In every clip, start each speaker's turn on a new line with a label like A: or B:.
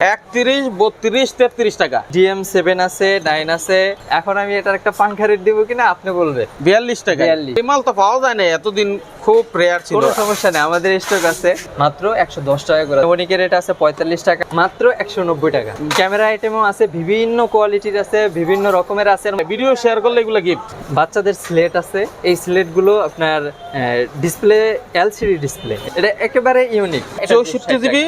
A: একত্রিশ বত্রিশ তেত্রিশ টাকা।
B: ডিএম সেভেন আছে নাইন আছে। এখন আমি এটার একটা পাংখা রেট দিব কিনা আপনি বলবেন
A: বিয়াল্লিশ টাকা।
B: 42
A: এই মাল তো পাওয়া যায় না এতদিন খুব রেয়ার ছিল।
B: কোনো সমস্যা নেই আমাদের স্টক আছে। মাত্র একশো দশ টাকা করে। রেট আছে পঁয়তাল্লিশ টাকা মাত্র একশো নব্বই টাকা। ক্যামেরা আইটেমও আছে বিভিন্ন কোয়ালিটির আছে বিভিন্ন রকমের আছে।
A: ভিডিও শেয়ার করলে এগুলো গিফট
B: বাচ্চাদের স্লেট আছে। এই স্লেটগুলো আপনার ডিসপ্লে এলসিডি ডিসপ্লে এটা একেবারে ইউনিক
A: চৌষট্টি জিবি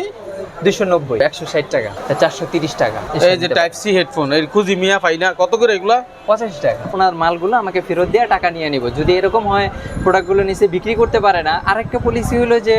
B: দুশো নব্বই একশো ষাট টাকা চারশো তিরিশ টাকা।
A: এই যে টাইপ সি হেডফোন এই খুঁজি মিয়া পাই না। কত করে এগুলা?
B: পঁচাশি টাকা। ওনার মালগুলো আমাকে ফেরত দিয়ে টাকা নিয়ে নিব। যদি এরকম হয় প্রোডাক্টগুলো নিচে বিক্রি করতে পারে না। আরেকটা পলিসি হলো যে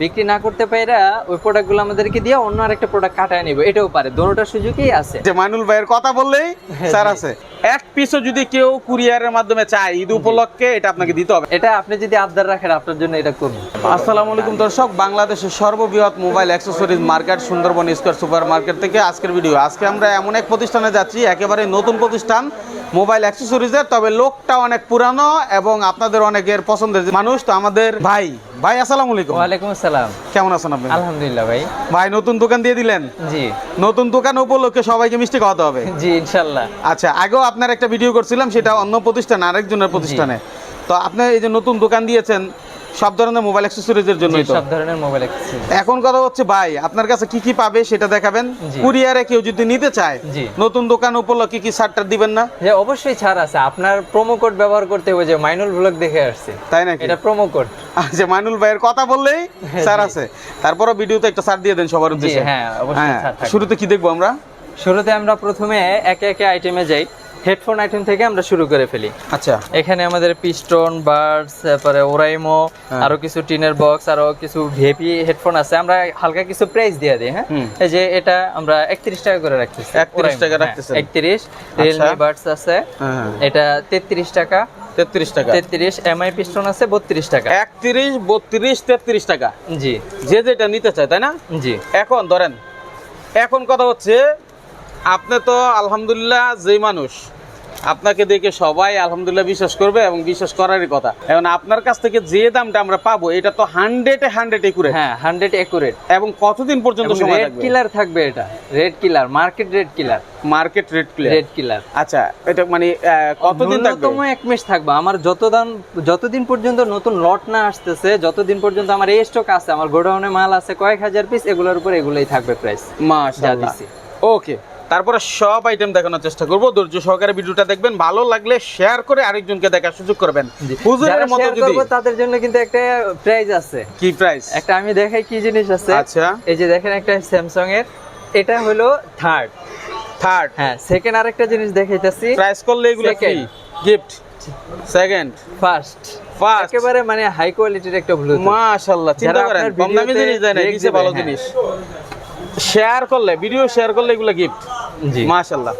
B: বিক্রি না করতে পারে ওই প্রোডাক্টগুলো আমাদেরকে দিয়ে অন্য আরেকটা প্রোডাক্ট কাটায় নিব। এটাও পারে। দোনোটার সুযোগই আছে।
A: যে মাইনুল ভাইয়ের কথা বললেই স্যার আছে। এক পিসও যদি কেউ কুরিয়ারের মাধ্যমে চায় ঈদ উপলক্ষে এটা আপনাকে দিতে হবে।
B: এটা আপনি যদি আবদার রাখেন আপনার জন্য এটা করুন।
A: আসসালামু আলাইকুম দর্শক বাংলাদেশের সর্ববৃহৎ mobile accessories market Sundarban square super market থেকে আজকের ভিডিও। আজকে আমরা এমন এক প্রতিষ্ঠানে যাচ্ছি একেবারে নতুন প্রতিষ্ঠান মোবাইল অ্যাক্সেসরিজের তবে লোকটা অনেক পুরানো এবং আপনাদের অনেকের পছন্দের মানুষ তো আমাদের ভাই। ভাই আসসালামু আলাইকুম।
B: ওয়ালাইকুম আসসালাম।
A: কেমন আছেন আপনি?
B: আলহামদুলিল্লাহ ভাই।
A: ভাই নতুন দোকান দিয়ে দিলেন?
B: জি।
A: নতুন দোকান উপলক্ষে সবাইকে মিষ্টি খাওয়াতে হবে।
B: জি ইনশাআল্লাহ
A: আচ্ছা আগেও আপনার একটা ভিডিও করছিলাম সেটা অন্য প্রতিষ্ঠান আরেকজনের প্রতিষ্ঠানে। তো আপনি এই যে নতুন দোকান দিয়েছেন সব ধরনের মোবাইল অ্যাক্সেসরিজের
B: জি,
A: জন্যই
B: সব ধরনের মোবাইল
A: এখন কথা হচ্ছে ভাই আপনার কাছে কি কি পাবে সেটা দেখাবেন? কুরিয়ারে কেউ যদি নিতে চায় নতুন দোকান উপলক্ষে কি ছাড়টার দিবেন না?
B: যে অবশ্যই ছাড় আছে। আপনার প্রোমো কোড ব্যবহার করতে হবে যে মাইনুল ব্লগ দেখে আসছে।
A: তাই নাকি?
B: এটা প্রোমো কোড
A: আচ্ছা মাইনুল ভাইয়ের কথা বললেই স্যার আছে। তারপরও ভিডিওতে একটা ছাড় দিয়ে দেন সবার উদ্দেশ্যে।
B: হ্যাঁ, অবশ্যই
A: হ্যাঁ
B: ছাড়।
A: শুরুতে কি দেখব আমরা?
B: শুরুতে আমরা প্রথমে একে একে আইটেমে যাই। হেডফোন আইটেম থেকে আমরা শুরু করে ফেলি।
A: আচ্ছা।
B: এখানে আমাদের পিস্টন বার্ডস তারপরে ওরাইমো
A: হ্যাঁ।
B: আরও কিছু টিনের বক্স আরও কিছু ভিপি হেডফোন আছে। আমরা হালকা কিছু প্রাইস দিয়ে দিই হ্যাঁ? এই যে এটা আমরা একত্রিশ টাকা করে রাখতেছি।
A: 31 টাকা রাখতেছেন।
B: একত্রিশ। রিয়েলমি বার্ডস আছে।
A: হ্যাঁ।
B: এটা তেত্রিশ টাকা।
A: তেত্রিশ টাকা।
B: তেত্রিশ। এমআই পিস্টন আছে বত্রিশ টাকা।
A: একত্রিশ বত্রিশ তেত্রিশ টাকা।
B: জি।
A: যে যেটা নিতে চায় তাই না?
B: জি।
A: এখন ধরেন এখন কথা হচ্ছে আপনি তো আলহামদুলিল্লাহ যেই মানুষ আপনাকে দেখে সবাই আলহামদুলিল্লাহ বিশ্বাস করবে এবং বিশ্বাস করারই কথা। এখন আপনার কাছ থেকে যে দামটা আমরা পাবো এটা তো হান্ড্রেডে হান্ড্রেড একুরে
B: হ্যাঁ হান্ড্রেড একুরেট
A: এবং কতদিন পর্যন্ত সময়
B: রেড কিলার থাকবে এটা। Red killer market red killer
A: market rate clear
B: red killer
A: আচ্ছা এটা মানে কতদিন থাকবে
B: এক মাস থাকবে। আমার যতদিন যতদিন পর্যন্ত নতুন লট না আসতেছে যতদিন পর্যন্ত আমার এই স্টক আছে আমার গোডাউনে মাল আছে কয়েক হাজার পিস এগুলোর উপর এগুলোই থাকবে প্রাইস
A: মাশাআল্লাহ। ওকে তারপরে সব আইটেম দেখানোর চেষ্টা করব। ধৈর্য সহকারে ভিডিওটা দেখবেন। ভালো লাগলে শেয়ার করে আরেকজনকে দেখার সুযোগ করবেন। হুজুরের মতো যদি
B: তাদের জন্য কিন্তু একটা প্রাইজ আছে।
A: কি প্রাইস
B: একটা আমি দেখাই কি জিনিস আছে।
A: আচ্ছা।
B: এই যে দেখেন একটা স্যামসাং এর। এটা হলো থার্ড
A: থার্ড
B: হ্যাঁ সেকেন্ড আরেকটা জিনিস দেখাইতেছি।
A: প্রাইস করলে এগুলো
B: Second.
A: Gift second
B: first
A: first
B: একেবারে মানে হাই কোয়ালিটির একটা ব্লুটুথ
A: মাশাআল্লাহ চিন্তা করেন কম দামি জিনিস দেয় না
B: break
A: কিসে
B: দেবে,
A: ভালো
B: হ্যাঁ।
A: জিনিস। শেয়ার করলে ভিডিও শেয়ার করলে এগুলো গিফট
B: জি।
A: মাশাআল্লাহ।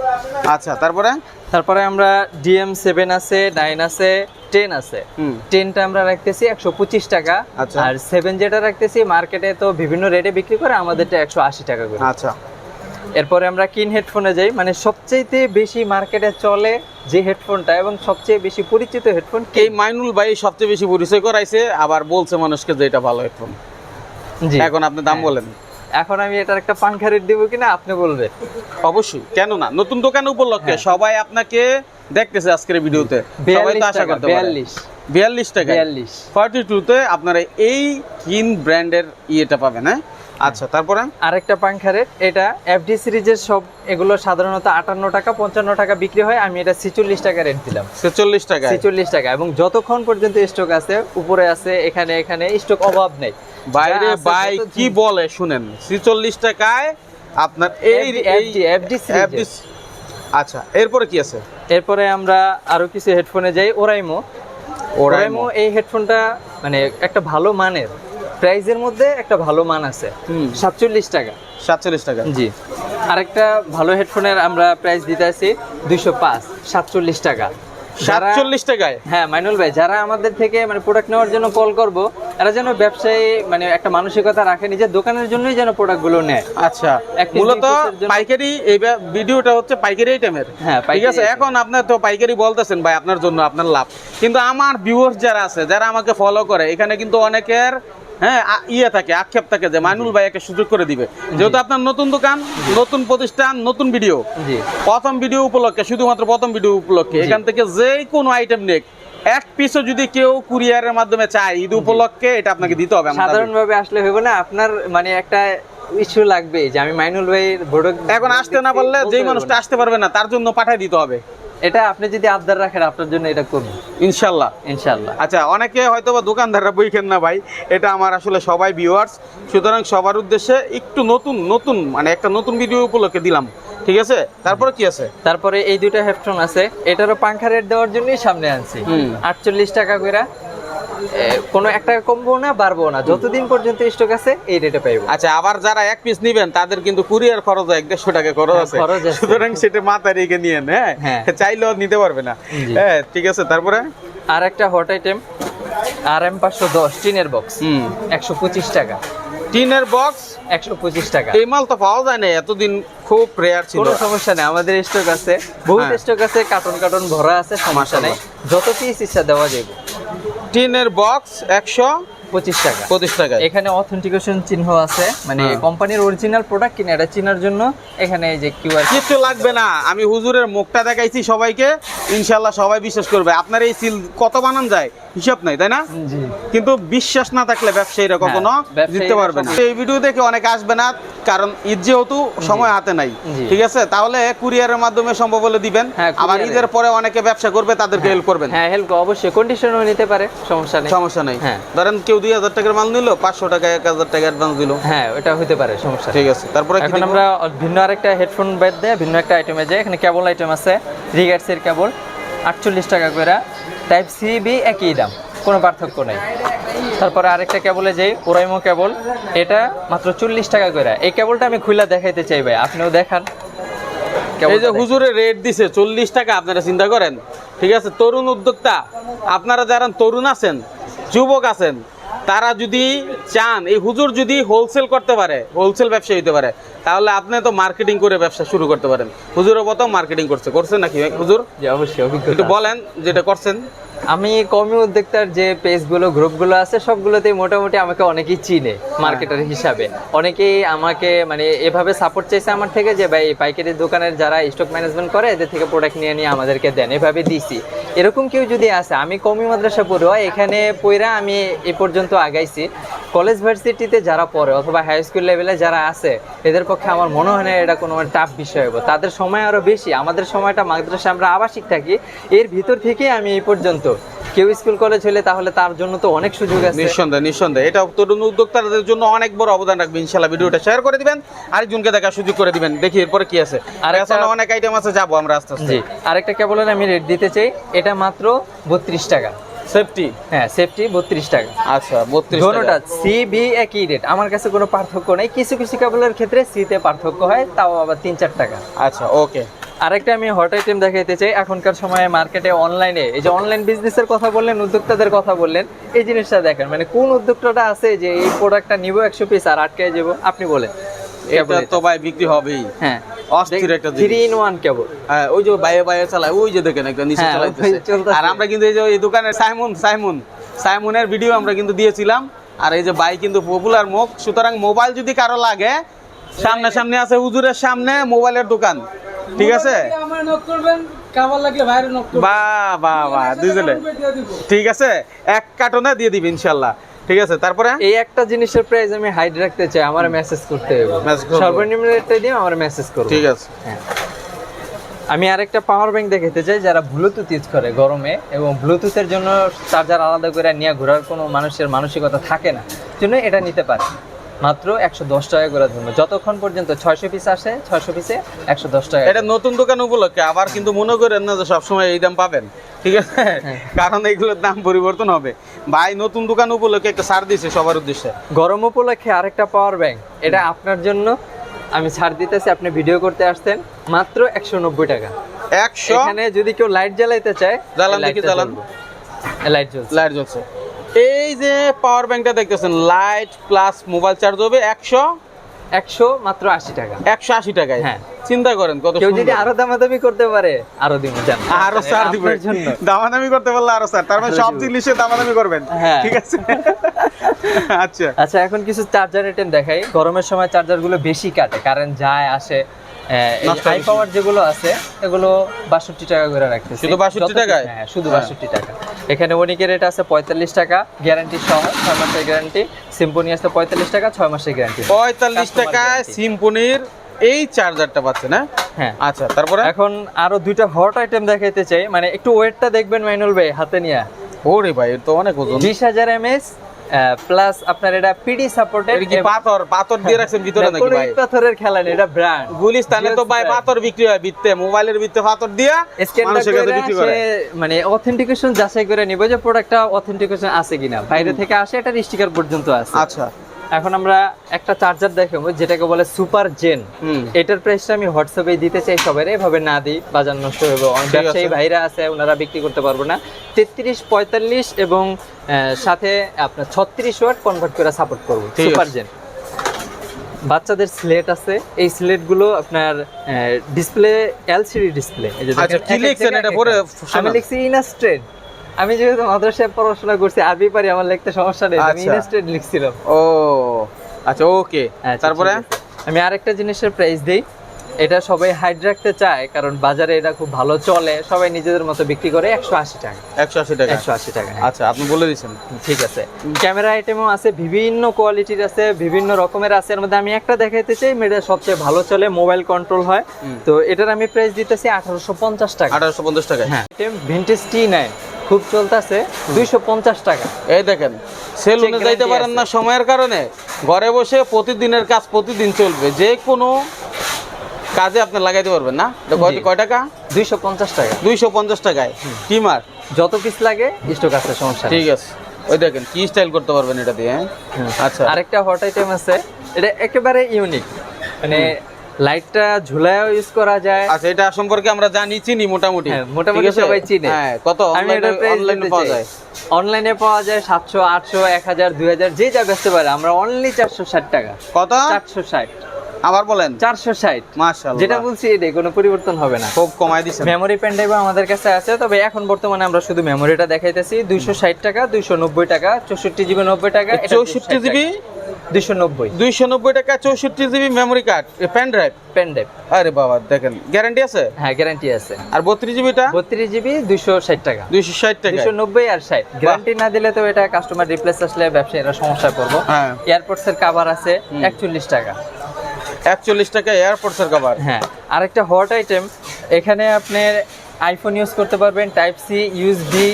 A: আচ্ছা তারপরে?
B: তারপরে আমরা ডিএম সেভেন আছে নাইন আছে টেন আছে। টেনটা আমরা রাখতেছি একশো পঁচিশ টাকা।
A: আচ্ছা।
B: আর সেভেন যেটা রাখতেছি মার্কেটে তো বিভিন্ন রেটে বিক্রি করে আমাদেরটা একশো আশি টাকা করে।
A: আচ্ছা।
B: এরপরে আমরা কিন হেডফোনে যাই মানে সবচেয়ে বেশি মার্কেটে চলে যে হেডফোনটা এবং সবচেয়ে বেশি পরিচিত হেডফোন
A: এই মাইনুল ভাই সবচেয়ে বেশি পরিচয় করাইছে আবার বলছে মানুষকে যে এটা ভালো হেডফোন।
B: জি।
A: এখন আপনি দাম
B: হ্যাঁ।
A: বলেন।
B: এখন আমি এটার একটা পাংখা রেট দিব কিনা? আপনি বলবেন
A: অবশ্যই। কেন না নতুন দোকান উপলক্ষে
B: হ্যাঁ।
A: সবাই আপনাকে দেখতেছে আজকের ভিডিওতে। সবাই তো আশা করতে পারে।
B: বিয়াল্লিশ।
A: বিয়াল্লিশ টাকা
B: বিয়াল্লিশ।
A: ফর্টি টুতে আপনারা এই কিন ব্র্যান্ডের ইয়েটা পাবেন হ্যাঁ? আচ্ছা তারপরে?
B: আরেকটা পাংখা রেট এটা এফডি সিরিজের সব এগুলো সাধারণত আটান্ন টাকা পঞ্চান্ন টাকা বিক্রি হয় আমি এটা ছিচল্লিশ টাকা রেট দিলাম।
A: ছেচল্লিশ টাকা
B: ছেচল্লিশ টাকা এবং যতক্ষণ পর্যন্ত স্টক আছে উপরে আছে এখানে এখানে স্টক অভাব নেই।
A: বাইরে বাই কি বলে শুনেন ছেচল্লিশ টাকায় আপনার এই
B: সিরিজের।
A: FD আচ্ছা এরপরে কি আছে?
B: এরপরে আমরা আরও কিছু হেডফোনে যাই ওরাইমো ওরাইমো এই হেডফোনটা মানে একটা ভালো মানের। প্রাইজের মধ্যে একটা ভালো মান আছে। সাতচল্লিশ টাকা।
A: সাতচল্লিশ টাকা।
B: জি। আরেকটা ভালো হেডফোনের আমরা প্রাইস দিতে আছি দুইশো পাঁচ সাতচল্লিশ টাকা।
A: সাতচল্লিশ টাকায়?
B: হ্যাঁ মাইনুল ভাই যারা আমাদের থেকে মানে প্রোডাক্ট নেওয়ার জন্য কল করব এরা যেন ব্যবসায়ী মানে একটা মানসিকতা রাখে নিজের দোকানের জন্যই যেন প্রোডাক্টগুলো নেয়।
A: আচ্ছা মূলত পাইকারি এই ভিডিওটা হচ্ছে পাইকারি আইটেমের
B: হ্যাঁ,
A: ঠিক আছে? এখন আপনার তো পাইকারি বলতেছেন ভাই আপনার জন্য আপনার লাভ। কিন্তু আমার ভিউয়ার্স যারা আছে যারা আমাকে ফলো করে এখানে কিন্তু অনেকের হ্যাঁ ইয়ে থাকে আক্ষেপ থাকে যে মাইনুল ভাই একটা সুযোগ করে দিবে। যেহেতু আপনার নতুন দোকান নতুন প্রতিষ্ঠান নতুন ভিডিও। প্রথম ভিডিও উপলক্ষে শুধুমাত্র প্রথম ভিডিও উপলক্ষে এখান থেকে যে কোনো আইটেম নেক এক পিসও যদি কেউ কুরিয়ারের মাধ্যমে চায় ঈদ উপলক্ষে এটা আপনাকে দিতে হবে।
B: সাধারণভাবে আসলে হইব না আপনার মানে একটা ইস্যু লাগবে যে আমি মাইনুল ভাইয়ের প্রোডাক্ট
A: এখন আসতে না পারলে যেই মানুষটা আসতে পারবে না তার জন্য পাঠিয়ে দিতে হবে।
B: এটা আপনি যদি আবদার রাখেন আপনার জন্য এটা করব
A: ইনশাল্লাহ।
B: ইনশাল্লাহ।
A: আচ্ছা অনেকে হয়তো বা দোকানদাররা বইখেন না ভাই এটা আমার আসলে সবাই ভিউয়ার্স সুতরাং সবার উদ্দেশ্যে একটু নতুন নতুন মানে একটা নতুন ভিডিও উপলক্ষে দিলাম। ঠিক আছে? তারপরে কি আছে?
B: তারপরে এই দুইটা হেডফোন আছে এটারও পাংখা রেট দেওয়ার জন্যই সামনে আনছি। আটচল্লিশ টাকা করে কোনো এক টাকা কমবো না বাড়বো না। যতদিন পর্যন্ত স্টক আছে এই রেটে পাইবো।
A: আচ্ছা আবার যারা এক পিস নিবেন তাদের কিন্তু কুরিয়ার খরচ এক দেড়শো টাকা খরচ
B: হ্যাঁ,
A: আছে। সুতরাং সেটা মাথায় রেখে নিয়েন হ্যাঁ?
B: হ্যাঁ।
A: চাইলেও নিতে পারবে না। হ্যাঁ ঠিক আছে তারপরে?
B: আর একটা হট আইটেম আর এম পাঁচশো দশ টিনের বক্স একশো পঁচিশ টাকা।
A: টিনের বক্স
B: একশো পঁচিশ টাকা।
A: এই মাল তো পাওয়া যায় না এতদিন খুব রেয়ার ছিল।
B: কোনো সমস্যা নেই আমাদের স্টক আছে। বহুত
A: হ্যাঁ।
B: স্টক আছে কার্টন কার্টন ভরা আছে সমস্যা নেই। যত পিস ইচ্ছা দেওয়া যাবে
A: টিনের বক্স একশো
B: পঁচিশ টাকা।
A: পঁচিশ টাকায়
B: এখানে অথেন্টিকেশন চিহ্ন আছে মানে
A: হ্যাঁ।
B: কোম্পানির অরিজিনাল প্রোডাক্ট কিনে এটা চেনার জন্য এখানে যে কিউআর
A: কিচ্ছু লাগবে না। আমি হুজুরের মুখটা দেখাইছি সবাইকে ইনশাল্লাহ সবাই বিশ্বাস করবে। আপনার এই সিল কত বানান যায়? হিসাব নাই তাই না? কিন্তু বিশ্বাস না থাকলে ব্যবসায়ীরা কখনো
B: হ্যাঁ,
A: জিততে পারবে না। এই ভিডিও দেখে অনেকে আসবে না কারণ ঈদ যেহেতু সময় হাতে নাই। ঠিক আছে? তাহলে কুরিয়ারের মাধ্যমে সম্ভব হলে দিবেন।
B: হ্যাঁ,
A: আবার ঈদের পরে অনেকে ব্যবসা করবে তাদেরকে হেল্প করবেন।
B: হ্যাঁ হেল্প অবশ্যই। কন্ডিশনও নিতে পারে সমস্যা নেই।
A: সমস্যা নেই।
B: হ্যাঁ।
A: ধরেন কেউ দুই হাজার টাকার মাল নিল পাঁচশো টাকা এক হাজার টাকা অ্যাডভান্স দিল।
B: হ্যাঁ ওটা হতে পারে সমস্যা
A: ঠিক আছে তারপরে
B: এখন আমরা ভিন্ন আরেকটা হেডফোন বেড দেয় ভিন্ন একটা আইটেমে যাই। এখানে কেবল আইটেম আছে রিগার্সের কেবল আটচল্লিশ টাকা করে। টাইপ সি বি একই দাম কোনো পার্থক্য নেই। তারপরে আরেকটা কেবলে যাই ওরাইমো কেবল এটা মাত্র চল্লিশ টাকা করে। এই কেবলটা আমি খুলে দেখাইতে চাই ভাই আপনিও দেখান।
A: এই যে হুজুরে রেট দিছে চল্লিশ টাকা আপনারা চিন্তা করেন। ঠিক আছে তরুণ উদ্যোক্তা আপনারা যারা তরুণ আছেন যুবক আছেন তারা যদি চান এই হুজুর যদি হোলসেল করতে পারে হোলসেল ব্যবসা হইতে পারে তাহলে আপনি তো মার্কেটিং করে ব্যবসা শুরু করতে পারেন। হুজুরও প্রথম মার্কেটিং করছে। করছেন নাকি হুজুর?
B: জি অবশ্যই
A: একটু বলেন যেটা করছেন।
B: আমি কর্মী উদ্যোক্তার যে পেজগুলো গ্রুপগুলো আছে সবগুলোতেই মোটামুটি আমাকে অনেকেই চিনে মার্কেটার হিসাবে। অনেকেই আমাকে মানে এভাবে সাপোর্ট চাইছে আমার থেকে যে ভাই পাইকারি দোকানের যারা স্টক ম্যানেজমেন্ট করে এদের থেকে প্রোডাক্ট নিয়ে নিয়ে আমাদেরকে দেন। এভাবে দিছি। এরকম কেউ যদি আসে আমি কমি মাদ্রাসা পড়ুয়া এখানে পইরা আমি এ পর্যন্ত আগাইছি। কলেজ ভার্সিটিতে যারা পড়ে অথবা হাই স্কুল লেভেলে যারা আছে এদের পক্ষে আমার মনে হয় না এটা কোনো টাফ বিষয় হবে তাদের সময় আরও বেশি। আমাদের সময়টা মাদ্রাসা আমরা আবাসিক থাকি। এর ভিতর থেকে আমি এই পর্যন্ত। কেউ স্কুল কলেজ হলে তাহলে তার জন্য তো অনেক সুযোগ আছে।
A: নিঃসন্দেহে নিঃসন্দেহে। এটা তরুণ উদ্যোক্তাদের জন্য অনেক বড় অবদান রাখবে ইনশাল্লাহ ভিডিওটা শেয়ার করে দিবেন আরেকজনকে দেখা সুযোগ করে দিবেন। দেখি এরপরে কি আছে। আর এখন অনেক আইটেম আছে যাব আমরা আস্তে আস্তে।
B: জি। আরেকটা কেবলের আমি রেট দিতে চাই। এটা মাত্র বত্রিশ টাকা।
A: সেফটি
B: হ্যাঁ সেফটি বত্রিশ টাকা।
A: আচ্ছা বত্রিশ
B: দোনোটা সি বি একই রেট আমার কাছে কোনো পার্থক্য নেই। কিছু কিছু কেবলের ক্ষেত্রে সিতে পার্থক্য হয় তাও আবার তিন চার টাকা।
A: আচ্ছা ওকে
B: আরেকটা আমি হট আইটেম দেখাইতে চাই। এখনকার সময়ে মার্কেটে অনলাইনে এই যে অনলাইন বিজনেসের কথা বললেন উদ্যোক্তাদের কথা বললেন এই জিনিসটা দেখেন। মানে কোন উদ্যোক্তাটা আছে যে এই প্রোডাক্টটা নিব একশো পিস আর আটকে যাব আপনি বলেন।
A: এটা তো ভাই বিক্রি হবেই।
B: হ্যাঁ।
A: অস্থির একটা
B: থ্রি ইন ওয়ান কেবল।
A: হ্যাঁ, ওই যে বাইরে বাইরে চালায় ওই যে দেখেন একটা নিচে
B: হ্যাঁ,
A: চালাইতেছে। আর আমরা কিন্তু এই যে এই দোকানের সাইমন সাইমন সাইমনের ভিডিও আমরা কিন্তু দিয়েছিলাম। আর এই যে বাই কিন্তু পপুলার মুখ সুতরাং মোবাইল যদি কারও লাগে সামনে সামনে আছে হুজুরের সামনে মোবাইলের দোকান ঠিক আছে? বাহ বাহ বাহ দুজনে ঠিক আছে? এক কার্টনে দিয়ে দিবি ইনশাল্লাহ। ঠিক আছে তারপরে?
B: এই একটা জিনিসের প্রাইস আমি হাইড রাখতে চাই আমার মেসেজ করতে হবে। সর্বনিম্ন রেটটা দিয়ে আমার মেসেজ করো
A: ঠিক আছে।
B: হ্যাঁ। আমি আরেকটা পাওয়ার ব্যাংক দেখাতে চাই যারা ব্লুটুথ ইউজ করে গরমে এবং ব্লুটুথের জন্য চার্জার আলাদা করে নিয়ে ঘোরার কোনো মানুষের মানসিকতা থাকে না জন্য এটা নিতে পারে। মাত্র একশো দশ টাকা করে ধরবো। যতক্ষণ পর্যন্ত ছয়শো পিস আসে ছয়শো পিসে একশো দশ টাকা
A: এটা নতুন দোকান উপলক্ষে আবার কিন্তু মনে করেন না যে সবসময় এই দাম পাবেন ঠিক আছে?
B: হ্যাঁ।
A: কারণ এইগুলোর দাম পরিবর্তন হবে। ভাই নতুন দোকান উপলক্ষে একটা ছাড় দিছে সবার উদ্দেশ্যে।
B: গরম উপলক্ষে আরেকটা পাওয়ার ব্যাংক এটা আপনার জন্য আমি ছাড় দিতেছি আপনি ভিডিও করতে আসতেন মাত্র একশো নব্বই টাকা।
A: একশো?
B: এখানে যদি কেউ লাইট জ্বালাইতে চায়
A: জ্বালান দেখি, জ্বালান।
B: লাইট জ্বলছে।
A: লাইট জ্বলছে। এই যে পাওয়ার ব্যাংকটা দেখতেছেন লাইট প্লাস মোবাইল চার্জ হবে একশো
B: একশো মাত্র আশি টাকা।
A: একশো আশি টাকায়।
B: হ্যাঁ।
A: চিন্তা করেন কত
B: কেউ যদি। আরও দামাদামি করতে পারে আরও দিব জান।
A: আরও ছাড় দিবে। দামাদামি করতে পারলে আরও স্যার তার মানে সব। জিনিসে দামাদামি করবেন।
B: হ্যাঁ।
A: ঠিক আছে? আচ্ছা।
B: আচ্ছা এখন কিছু চার্জার আইটেম দেখাই। গরমের সময় চার্জারগুলো বেশি কাটে কারেন্ট যায় আসে। হাই পাওয়ার যেগুলো আছে এগুলো বাষট্টি টাকা করে রাখতেছি।
A: শুধু 62
B: যত-
A: টাকায়?
B: হ্যাঁ শুধু
A: হ্যাঁ।
B: বাষট্টি টাকা। এখানে অনিকের রেট আছে পঁয়তাল্লিশ টাকা গ্যারান্টি সহ ছয় মাসের গ্যারান্টি সিম্পনি আছে পঁয়তাল্লিশ টাকা ছয় মাসের গ্যারান্টি
A: পঁয়তাল্লিশ
B: টাকা
A: টাকায় সিম্পনির এই চার্জারটা পাচ্ছে না
B: হ্যাঁ।
A: আচ্ছা তারপরে?
B: এখন আরও দুইটা হট আইটেম দেখাইতে চাই। মানে একটু ওয়েটটা দেখবেন মাইনুল ভাই হাতে নিয়ে।
A: ওরে ভাই তো অনেক ওজন।
B: বিশ হাজার এমএস প্লাস আপনার এটা পিডি সাপোর্টেড
A: কি পাথর? পাথর দিয়ে রাখছেন ভিতরে নাকি ভাই?
B: পাথরের খেলা নেই এটা ব্র্যান্ড
A: গুলিস্তানে তো ভাই পাথর বিক্রি হয় বিত্তে মোবাইলের বিত্তে পাথর দিয়া মানুষের কাছে বিক্রি করে।
B: মানে অথেন্টিকেশন যাচাই করে নিব যে প্রোডাক্টটা অথেন্টিকেশন আছে কিনা। বাইরে থেকে আসে এটার স্টিকার পর্যন্ত আছে।
A: আচ্ছা।
B: এখন আমরা একটা চার্জার দেখাবো যেটাকে বলে সুপার জেন এটার প্রাইসটা আমি হোয়াটসঅ্যাপে দিতে চাই সবাই এভাবে না দিই বাজার নষ্ট হবে অনেক ব্যবসায়ী ভাইরা আছে ওনারা বিক্রি করতে পারব না। তেত্রিশ পঁয়তাল্লিশ এবং সাথে আপনার ছত্রিশ ওয়াট কনভার্ট করে সাপোর্ট করব। সুপার জেন বাচ্চাদের স্লেট আছে। এই স্লেটগুলো আপনার ডিসপ্লে এলসিডি ডিসপ্লে
A: আচ্ছা, কি লিখছেন? এটা
B: এক। আমি লিখছি ইনাস্ট্রেড আমি যেহেতু মাদ্রাসায় পড়াশোনা করছি আরবি পারি আমার লিখতে সমস্যা নেই। আমি
A: আচ্ছা।
B: ইনাস্ট্রেড লিখছিলাম।
A: ও আচ্ছা ওকে।
B: আচ্ছা,
A: তারপরে।
B: আমি আরেকটা জিনিসের প্রাইস দেই। এটা সবাই হাইড রাখতে চায় কারণ বাজারে এটা খুব ভালো চলে। সবাই নিজেদের মতো বিক্রি করে একশো আশি টাকা।
A: একশো আশি টাকা।
B: একশো আশি টাকা হ্যাঁ।
A: আচ্ছা আপনি বলে দিচ্ছেন।
B: ঠিক আছে। ক্যামেরা আইটেমও আছে বিভিন্ন কোয়ালিটির আছে বিভিন্ন রকমের আছে। এর মধ্যে আমি একটা দেখাইতে চাই এটা সবচেয়ে ভালো চলে মোবাইল কন্ট্রোল হয়। তো এটার আমি প্রাইস দিতেছি আঠারোশো পঞ্চাশ টাকা।
A: আঠারোশো পঞ্চাশ টাকা
B: হ্যাঁ। ভিন্টেজ টি নাইন খুব চলতেছে দুইশো পঞ্চাশ টাকা।
A: এই দেখেন সেলুনে যাইতে পারেন না সময়ের কারণে। ঘরে বসে প্রতিদিনের কাজ প্রতিদিন চলবে। যে কোনো কাজে আপনি লাগাইতে পারবেন না। কয়- কয় টাকা?
B: দুইশো পঞ্চাশ টাকা।
A: দুইশো পঞ্চাশ টাকায় টিমার?
B: যত পিস লাগে স্টক আছে সমস্যা
A: ঠিক আছে। ওই দেখেন কি স্টাইল করতে পারবেন এটা দিয়ে হ্যাঁ? আচ্ছা।
B: আরেকটা হট আইটেম আছে এটা একেবারে ইউনিক মানে লাইটটা ঝুলায়ও ইউজ করা যায়।
A: আচ্ছা এটা সম্পর্কে আমরা জানি চিনি মোটামুটি।
B: হ্যাঁ, মোটামুটি সবাই চিনে।
A: হ্যাঁ কত? অনলাইনে পাওয়া যায়?
B: অনলাইনে পাওয়া যায় সাতশো আটশো এক হাজার দুই হাজার যে যা বেচতে পারে। আমরা অনলি চারশো ষাট টাকা।
A: কত?
B: চারশো ষাট।
A: আবার বলেন।
B: চারশো ষাট।
A: মাশাআল্লাহ।
B: যেটা বলছি এটাই কোনো পরিবর্তন হবে না।
A: খুব কমাই দিছেন।
B: মেমোরি পেন ড্রাইভ আমাদের কাছে আছে তবে এখন বর্তমানে আমরা শুধু মেমোরিটা দেখাইতেছি। দুইশো ষাট টাকা দুইশো নব্বই টাকা চৌষট্টি জিবি নব্বই টাকা
A: চৌষট্টি জিবি?
B: দুইশো নব্বই।
A: দুইশো নব্বই টাকা চৌষট্টি GB memory card pen drive
B: pen drive
A: আরে বাবা দেখেন গ্যারান্টি আছে?
B: হ্যাঁ গ্যারান্টি আছে।
A: আর বত্রিশ জিবিটা?
B: বত্রিশ জিবি দুইশো ষাট টাকা।
A: দুইশো ষাট টাকা
B: দুইশো নব্বই আর ষাট। গ্যারান্টি না দিলে তো এটা কাস্টমার রিপ্লেস আসলে ব্যবসায়ীরা সমস্যায় পড়ব।
A: হ্যাঁ।
B: এয়ারপোর্টস এর কাভার আছে একচল্লিশ টাকা।
A: একচল্লিশ টাকা এয়ারপোর্টস এর কভার
B: হ্যাঁ আরেকটা হট আইটেম এখানে আপনার আইফোন ইউজ করতে পারবেন টাইপ সি ইউএসবি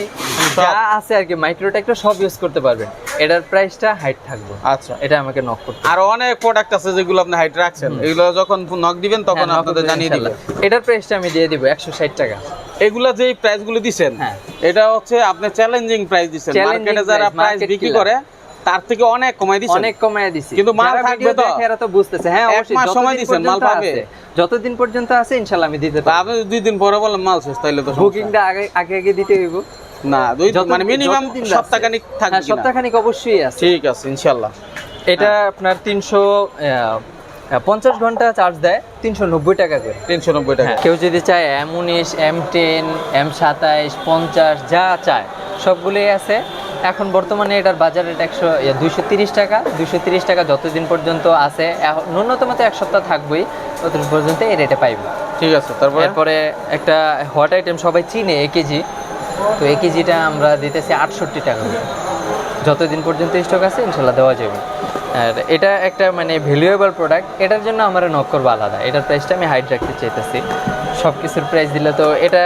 B: যা আছে আর কি মাইক্রোটেকটা সব ইউজ করতে পারবেন। এটার প্রাইসটা হাইট থাকবে।
A: আচ্ছা।
B: এটা আমাকে নক করতে
A: আর অনেক প্রোডাক্ট আছে যেগুলো আপনি হাইট রাখছেন। এগুলো যখন নক দিবেন তখন
B: হ্যাঁ,
A: আপনাদের জানিয়ে দিবে।
B: এটার প্রাইসটা আমি দিয়ে দিব একশো ষাট টাকা।
A: এগুলা যে প্রাইসগুলো দিচ্ছেন
B: হ্যাঁ।
A: এটা হচ্ছে আপনি চ্যালেঞ্জিং প্রাইস দিচ্ছেন
B: Challenging
A: মার্কেটে যারা প্রাইস বিক্রি করে তার থেকে অনেক কমাই দিচ্ছেন
B: অনেক কমায় দিছি।
A: কিন্তু মাল থাকবে তো?
B: এরা তো বুঝতেছে হ্যাঁ অবশ্যই
A: মাস সময় দিছেন, মাল পাবে।
B: যতদিন পর্যন্ত আছে ইনশাল্লাহ আমি দিতে পারব।
A: আপনি দুই দিন পরে বলেন মাল শেষ তাইলে তো
B: বুকিংটা আগে আগে আগে দিতে হইব।
A: না দুই মানে মিনিমাম সপ্তাহখানিক থাকবে
B: হ্যাঁ সপ্তাহখানিক অবশ্যই আছে।
A: ঠিক আছে ইনশাল্লাহ
B: এটা আপনার তিনশো পঞ্চাশ ঘণ্টা চার্জ দেয় তিনশো নব্বই টাকা করে।
A: তিনশো নব্বই টাকা।
B: হ্যাঁ, কেউ যদি চায় এম উনিশ এম টেন এম সাতাইশ পঞ্চাশ যা চায় সবগুলোই আছে। এখন বর্তমানে এটার বাজার রেট একশো দুইশো তিরিশ টাকা। দুইশো তিরিশ টাকা যতদিন পর্যন্ত আছে ন্যূনতম তো এক সপ্তাহ থাকবেই ততদিন পর্যন্ত এই রেটে পাইবে।
A: ঠিক আছে তারপরে?
B: এরপরে একটা হট আইটেম সবাই চিনে এ কেজি। তো এ কেজিটা আমরা দিতেছি আটষট্টি টাকা। যতদিন পর্যন্ত স্টক আছে ইনশাল্লাহ দেওয়া যাবে। আর এটা একটা মানে ভ্যালুয়েবল প্রোডাক্ট এটার জন্য আমার নক করব আলাদা। এটার প্রাইসটা আমি হাইড রাখতে চাইতেছি। সব কিছুর প্রাইস দিলে তো এটা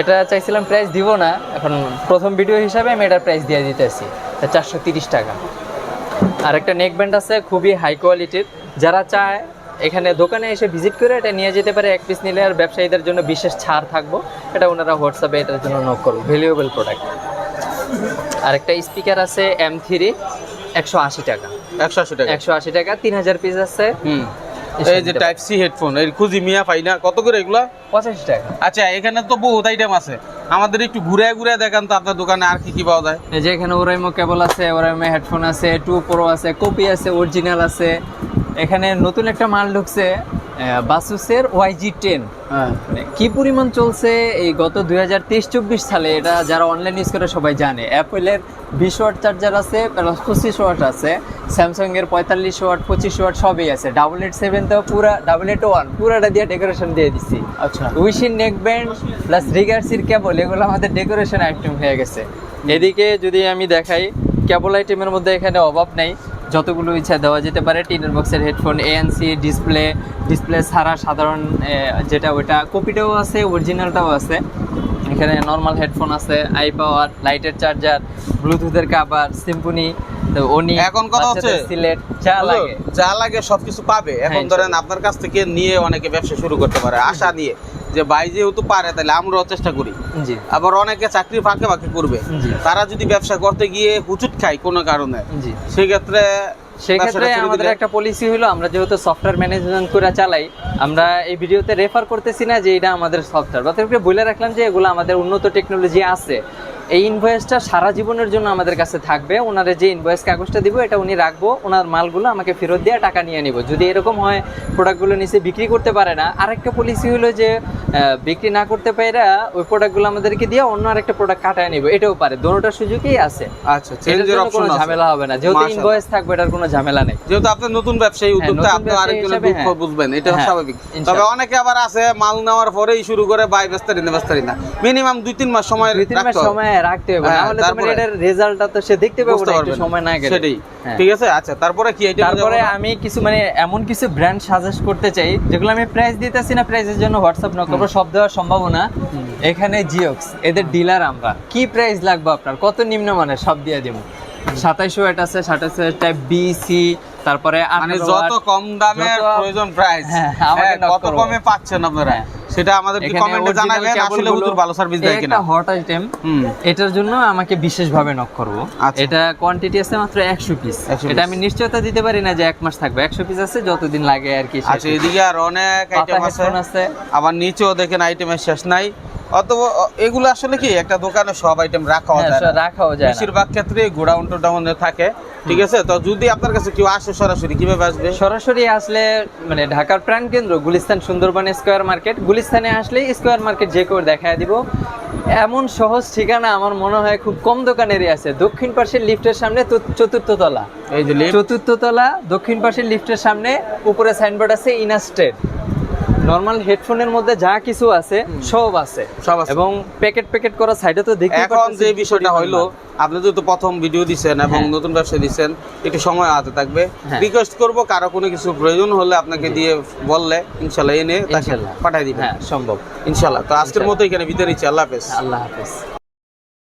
B: এটা চাইছিলাম প্রাইস দিব না। এখন প্রথম ভিডিও হিসাবে আমি এটার প্রাইস দিয়ে দিতেছি। চারশো তিরিশ টাকা। আর একটা নেক ব্যান্ড আছে খুবই হাই কোয়ালিটির যারা চায় এখানে দোকানে এসে ভিজিট করে এটা নিয়ে যেতে পারে। এক পিস নিলে আর ব্যবসায়ীদের জন্য বিশেষ ছাড় থাকব। এটা ওনারা হোয়াটসঅ্যাপে এটার জন্য নক করবে। ভ্যালুয়েবল প্রোডাক্ট আর একটা স্পিকার আছে এম থ্রি একশো আশি টাকা।
A: একশো আশি টাকা।
B: একশো আশি টাকা তিন হাজার পিস আছে।
A: এই যে টাইপ সি হেডফোন এই খুঁজি মিয়া পাই না। কত করে এগুলা?
B: পঁচাশি টাকা।
A: আচ্ছা এখানে তো বহুত আইটেম আছে। আমাদের একটু ঘুরে ঘুরে দেখান তো আপনার দোকানে আর কি কি পাওয়া যায়।
B: এই যে এখানে ওরাইমো কেবল আছে ওরাইমো হেডফোন আছে টু প্রো আছে কপি আছে অরিজিনাল আছে। এখানে নতুন একটা মাল ঢুকছে। বাসুসের ওয়াইজি টেন
A: হ্যাঁ।
B: কি পরিমাণ চলছে এই গত দুই হাজার তেইশ চব্বিশ সালে? এটা যারা অনলাইন ইউজ করে সবাই জানে। অ্যাপেলের বিশ ওয়াট চার্জার আছে প্লাস পঁচিশ ওয়াট আছে স্যামসাংয়ের পঁয়তাল্লিশ ওয়াট পঁচিশ ওয়াট সবই আছে। ডাবল এইট সেভেন তো পুরা ডাবল এইট ওয়ান পুরাটা দিয়ে ডেকোরেশন দিয়ে দিচ্ছি
A: আচ্ছা।
B: উইশিন নেক ব্যান্ড প্লাস রিগার্সির কেবল এগুলো আমাদের ডেকোরেশন আইটেম হয়ে গেছে। এদিকে যদি আমি দেখাই কেবল আইটেমের মধ্যে এখানে অভাব নেই। যতগুলো ইচ্ছা দেওয়া যেতে পারে টিনের বক্সের হেডফোন এএনসি ডিসপ্লে ডিসপ্লে ছাড়া সাধারণ যেটা ওটা কপিটাও আছে অরিজিনালটাও আছে। এখানে নর্মাল হেডফোন আছে আই পাওয়ার লাইটের চার্জার ব্লুটুথের কাভার সিম্পনি ওনি
A: এখন কথা হচ্ছে,
B: সিলেট যা লাগে।
A: যা লাগে সবকিছু পাবে। এখন
B: হ্যাঁ,
A: ধরেন আপনার কাছ থেকে নিয়ে অনেকে ব্যবসা শুরু করতে পারে আশা নিয়ে। যে ভাই যেহেতু পারে তাহলে আমরাও চেষ্টা করি। আবার অনেকে চাকরি ফাঁকে ফাঁকে করবে। তারা যদি ব্যবসা করতে গিয়ে হুচুট খায় কোনো কারণে সেক্ষেত্রে
B: সেক্ষেত্রে আমাদের একটা পলিসি হলো আমরা যেহেতু সফটওয়্যার ম্যানেজমেন্ট করে চালাই আমরা এই ভিডিওতে রেফার করতেছি না যে এটা আমাদের সফটওয়্যার অর্থাৎ বলে রাখলাম যে এগুলো আমাদের উন্নত টেকনোলজি আছে। এই ইনভয়েসটা সারা জীবনের জন্য আমাদের কাছে থাকবে। ওনারে যে ইনভয়েস কাগজটা দিব এটা উনি রাখব। ওনার মালগুলো আমাকে ফেরত দিয়ে টাকা নিয়ে নিব। যদি এরকম হয় প্রোডাক্টগুলো নিচে বিক্রি করতে পারে না। আরেকটা পলিসি হলো যে বিক্রি না করতে পারে ওই প্রোডাক্টগুলো আমাদেরকে দিয়ে অন্য আরেকটা প্রোডাক্ট কাটায় নিব। এটাও পারে। দোনোটার সুযোগই আছে।
A: আচ্ছা অপশন
B: কোনো
A: আছে।
B: ঝামেলা হবে না। যেহেতু ইনভয়েস থাকবে এটার কোনো ঝামেলা নেই।
A: যেহেতু আপনি নতুন ব্যবসায়ী উদ্যোক্তা
B: নতুন
A: আপনি আরেকজনের দুঃখ
B: হ্যাঁ।
A: বুঝবেন। এটা
B: হ্যাঁ,
A: স্বাভাবিক। তবে অনেকে আবার আছে মাল নেওয়ার পরেই শুরু করে বাই বেস্তারি না। মিনিমাম দুই তিন মাস সময় রাখতে হবে।
B: সময় রাখতে হবে
A: হ্যাঁ,
B: তোমার এটার রেজাল্টটা তো সে দেখতে পাবে একটু সময় না গেলে।
A: সেটাই।
B: হ্যাঁ।
A: ঠিক আছে আচ্ছা তারপরে কি এটা
B: তারপরে আমি কিছু মানে এমন কিছু ব্র্যান্ড সাজেস্ট করতে চাই যেগুলো আমি প্রাইস দিতেছি না প্রাইসের জন্য হোয়াটসঅ্যাপ করব সব দেওয়ার সম্ভাবনা। এখানে জিওক্স এদের ডিলার আমরা। কি প্রাইস লাগবে আপনার? কত নিম্নমানের? সব দিয়ে দেবো। সাতাইশো ওয়াট আছে সাতাইশো টাইপ বি সি তারপরে
A: মানে
B: 18
A: যত কম দামের প্রয়োজন প্রাইস
B: হ্যাঁ,
A: কত কমে পাচ্ছেন আপনারা?
B: হ্যাঁ।
A: সেটা আমাদের কমেন্টে জানাবেন আসলে হুজুর ভালো সার্ভিস দেয় কিনা।
B: হট আইটেম এটার জন্য আমাকে বিশেষ ভাবে নক করব।
A: আচ্ছা।
B: এটা কোয়ান্টিটি আছে মাত্র একশো পিস এটা আমি নিশ্চয়তা দিতে পারি না যে এক মাস থাকবে। একশো পিস আছে যতদিন লাগে আর কি
A: আচ্ছা এদিকে আর অনেক আইটেম আছে। আবার নিচেও দেখেন আইটেমের শেষ নাই। অথবা এগুলো আসলে কি একটা দোকানে সব আইটেম রাখা
B: হ্যাঁ,
A: যায়।
B: রাখাও যায়
A: বেশিরভাগ ক্ষেত্রে গোডাউন টোডাউনে থাকে ঠিক আছে? তো যদি আপনার কাছে কেউ আসে সরাসরি কীভাবে আসবে?
B: সরাসরি আসলে মানে ঢাকার প্রাণ কেন্দ্র গুলিস্তান সুন্দরবন স্কোয়ার মার্কেট। গুলিস্তানে আসলে স্কোয়ার মার্কেট যে কেউ দেখায় দিব। এমন সহজ ঠিকানা আমার মনে হয় খুব কম দোকানেরই আছে। দক্ষিণ পাশের লিফটের সামনে চতুর্থ তলা
A: এই যে
B: চতুর্থ তলা দক্ষিণ পাশের লিফটের সামনে উপরে সাইনবোর্ড আছে ইনাস্টেড নর্মাল হেডফোনের মধ্যে যা কিছু আছে সব আছে।
A: সব আছে।
B: এবং প্যাকেট প্যাকেট করা সাইডে তো দেখতে
A: এখন যে বিষয়টা হলো আপনি যেহেতু প্রথম ভিডিও দিচ্ছেন এবং
B: হ্যাঁ।
A: নতুন ব্যবসা দিচ্ছেন একটু সময় হাতে থাকবে।
B: হ্যাঁ।
A: রিকোয়েস্ট করব কারও কোনো কিছু প্রয়োজন হলে আপনাকে দিয়ে বললে ইনশাল্লাহ এনে তাকে। পাঠিয়ে দিবেন।
B: হ্যাঁ সম্ভব।
A: ইনশাল্লাহ। তো আজকের মতো এখানে বিদায় নিচ্ছি। আল্লাহ হাফেজ।
B: আল্লাহ হাফেজ।